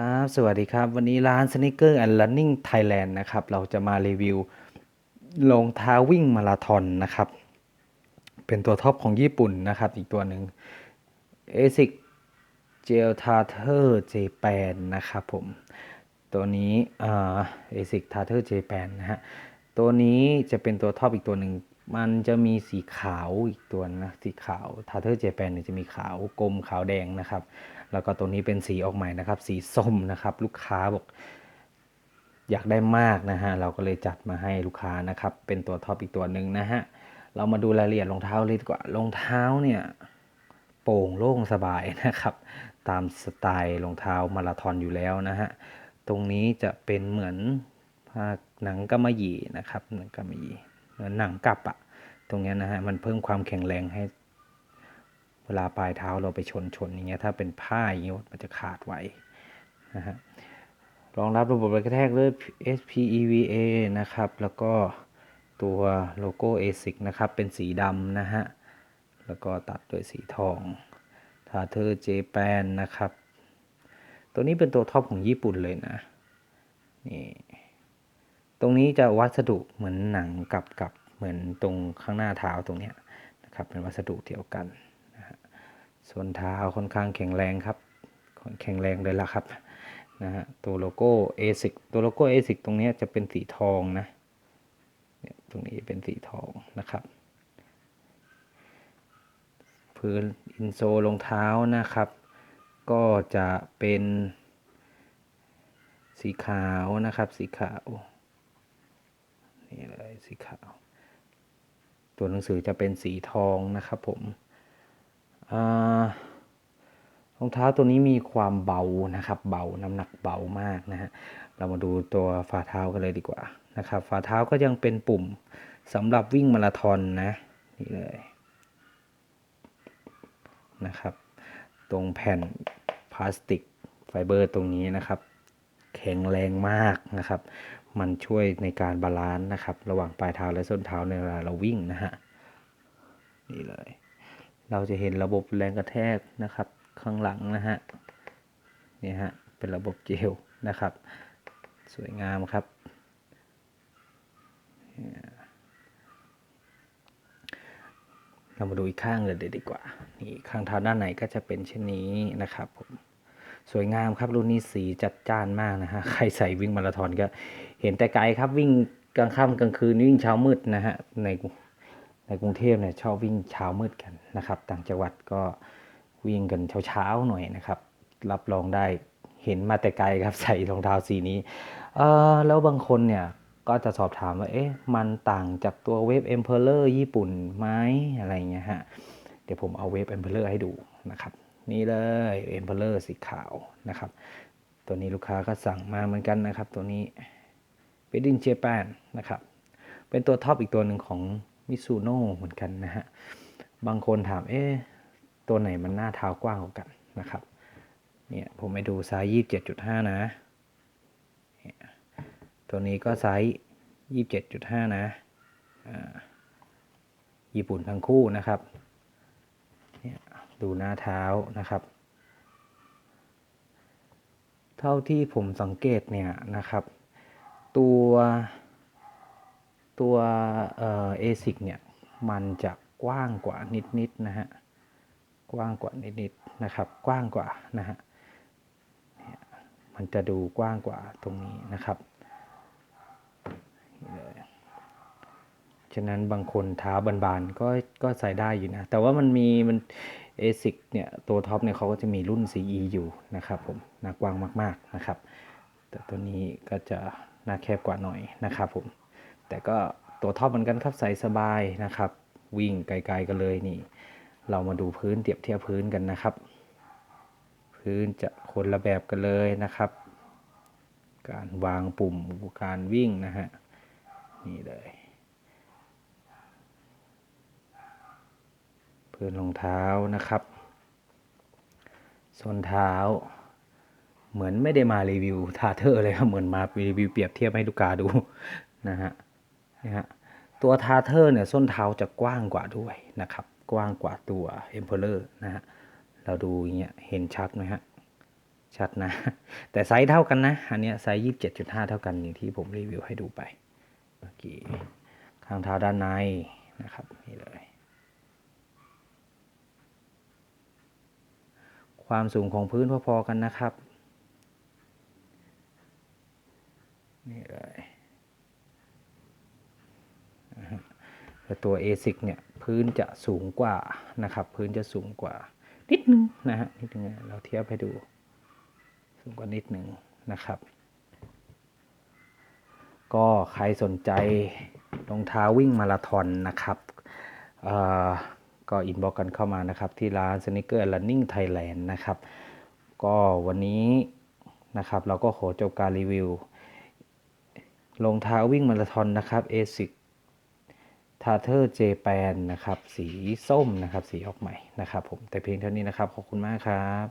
ครับ สวัสดีครับ วันนี้ร้าน Sneaker and Running Thailand นะครับ เราจะมารีวิวรองเท้าวิ่งมาราธอนนะครับ เป็นตัวท็อปของญี่ปุ่นนะครับ อีกตัวหนึ่ง ASIC Gel Tartar Japan นะครับผม ตัวนี้อ่า ASIC Tartar Japan นะฮะ ตัวนี้จะเป็นตัวท็อปอีกตัวหนึ่ง มันจะมีสีขาวอีกตัวนะสีขาว Tartar Japan เนี่ยจะมีขาวกลมขาวแดงนะครับ แล้วก็ตัวนี้เป็นสีออกใหม่นะครับ สีส้มนะครับ ลูกค้าบอกอยากได้มากนะฮะเราก็เลยจัดมาให้ลูกค้านะครับ เป็นตัวท็อปอีกตัวหนึ่งนะฮะเรามาดูรายละเอียดรองเท้าเลยดีกว่ารองเท้าเนี่ยโปร่งโล่งสบายนะครับ ตามสไตล์รองเท้ามาราธอนอยู่แล้วนะฮะตรงนี้จะเป็นเหมือนผ้าหนังกำมะหยี่นะครับหนังกำมะหยี่เหมือนหนังกลับอะ ตรงนี้นะฮะมันเพิ่มความแข็งแรงให้ เวลาปลายเท้าเราไปชนชนอย่างเงี้ยถ้าเป็นผ้าอย่างเงี้ยมันจะขาดไวนะฮะรองรับระบบแรงกระแทกด้วย SPEVA นะครับ แล้วก็ตัวโลโก้ ASIC นะครับ เป็นสีดำนะฮะ แล้วก็ตัดด้วยสีทอง t a t e r Japan นะครับ ตัวนี้เป็นตัวท็อปของญี่ปุ่นเลยนะ นี่ ตรงนี้จะวัสดุเหมือนหนังกับกับ เหมือนตรงข้างหน้าเท้าตรงเนี้ยนะครับเป็นวัสดุเดียวกันนะฮะส่วนเท้าค่อนข้างแข็งแรงครับแข็งแรงเลยล่ะครับนะฮะตัวโลโก้ ASIC ตัวโลโก้ ASIC ตรงนี้จะเป็นสีทองนะเนี่ยตรงนี้เป็นสีทองนะครับพื้นอินโซลรองเท้านะครับ ก็จะเป็นสีขาวนะครับ สีขาว นี่เลยสีขาว ตัวหนังสือจะเป็นสีทองนะครับผมรองเท้าตัวนี้มีความเบานะครับ เบาน้ำหนักเบามากนะฮะเรามาดูตัวฝ่าเท้ากันเลยดีกว่านะครับฝ่าเท้าก็ยังเป็นปุ่มสำหรับวิ่งมาราธอนนะนี่เลยนะครับ ตรงแผ่นพลาสติกไฟเบอร์ตรงนี้นะครับ แข็งแรงมากนะครับ มันช่วยในการบาลานซ์นะครับ ระหว่างปลายเท้าและส้นเท้าในเวลาเราวิ่งนะฮะนี่เลย เราจะเห็นระบบแรงกระแทกนะครับ ข้างหลังนะฮะนี่ฮะเป็นระบบเจลนะครับ สวยงามครับเรามาดูอีกข้างเลยดีกว่า นี่ข้างเท้าด้านในก็จะเป็นเช่นนี้นะครับผม สวยงามครับ รุ่นนี้สีจัดจ้านมากนะฮะใครใส่วิ่งมาราธอนก็เห็นแต่ไกลครับวิ่งกลางค่ำกลางคืนวิ่งเช้ามืดนะฮะในในกรุงเทพเนี่ยชอบวิ่งเช้ามืดกันนะครับ ต่างจังหวัดก็วิ่งกันเช้าๆหน่อยนะครับ รับรองได้เห็นมาแต่ไกลครับใส่รองเท้าสีนี้เออแล้วบางคนเนี่ยก็จะสอบถามว่าเอ๊ะมันต่างจากตัวเวฟเอ็มเพลเลอร์ญี่ปุ่นไหมอะไรเงี้ยฮะเดี๋ยวผมเอาเวฟเอ็มเพลเลอร์ให้ดูนะครับ นี่เลยเอ็มเพลเลอร์สีขาวนะครับ ตัวนี้ลูกค้าก็สั่งมาเหมือนกันนะครับ ตัวนี้เป็นดินเจแปนนะครับ เป็นตัวท็อปอีกตัวหนึ่งของมิซูโน่เหมือนกันนะฮะ บางคนถามเอ๊ะตัวไหนมันหน้าเท้ากว้างกว่ากันนะครับ เนี่ยผมไปดูไซส์ยี่สิบเจ็ดจุดห้านะเนี่ยตัวนี้ก็ไซส์ยี่สิบเจ็ดจุดห้านะอ่าญี่ปุ่นทั้งคู่นะครับ ดูหน้าเท้านะครับ เท่าที่ผมสังเกตเนี่ยนะครับ ตัวตัวเอ่อ ASIC เนี่ยมันจะกว้างกว่านิดๆนะฮะกว้างกว่านิดๆนะครับ กว้างกว่านะฮะมันจะดูกว้างกว่าตรงนี้นะครับเลย ฉะนั้นบางคนเท้าบานๆก็ก็ใส่ได้อยู่นะ แต่ว่ามันมีมัน ASIC เนี่ยตัวท็อปเนี่ยเขาก็จะมีรุ่น CE อยู่นะครับผมหน้ากว้างมากๆนะครับ แต่ตัวนี้ก็จะหน้าแคบกว่าหน่อยนะครับผม แต่ก็ตัวท็อปเหมือนกันครับใส่สบายนะครับ วิ่งไกลๆกันเลยนี่ เรามาดูพื้นเทียบเทียบพื้นกันนะครับ พื้นจะคนละแบบกันเลยนะครับ การวางปุ่มการวิ่งนะฮะนี่เลย พื้นรองเท้านะครับส้นเท้า เหมือนไม่ได้มารีวิวทาเทอร์เลยครับเหมือนมารีวิวเปรียบเทียบให้ลูกค้าดูนะฮะนะฮะตัวทาเทอร์เนี่ยส้นเท้าจะกว้างกว่าด้วยนะครับ กว้างกว่าตัวเอ็มเพลเลอร์นะฮะเราดูอย่างเงี้ยเห็นชัดไหมฮะชัดนะ แต่ไซส์เท่ากันนะ อันเนี้ยไซส์ยี่สิบเจ็ดจุดห้าเท่ากันอย่างที่ผมรีวิวให้ดูไปเมื่อกี้ข้างเท้าด้านในนะครับนี่เลย ความสูงของพื้นพอๆกันนะครับ นี่เลยแต่ตัว ASIC เนี่ยพื้นจะสูงกว่านะครับ พื้นจะสูงกว่า นิดนึงนะฮะนิดนึงเราเทียบให้ดู สูงกว่านิดหนึ่งนะครับ ก็ใครสนใจรองเท้าวิ่งมาราธอนนะครับ เอ่อ ก็อินบ็อกกันเข้ามานะครับ ที่ร้าน Sneaker Running Thailand นะครับ ก็วันนี้นะครับ เราก็ขอจบการรีวิวรองเท้าวิ่งมาราธอนนะครับ ASIC ทาเทอร์เจแปนนะครับ สีส้มนะครับ สีออกใหม่นะครับผมแต่เพียงเท่านี้นะครับ ขอบคุณมากครับ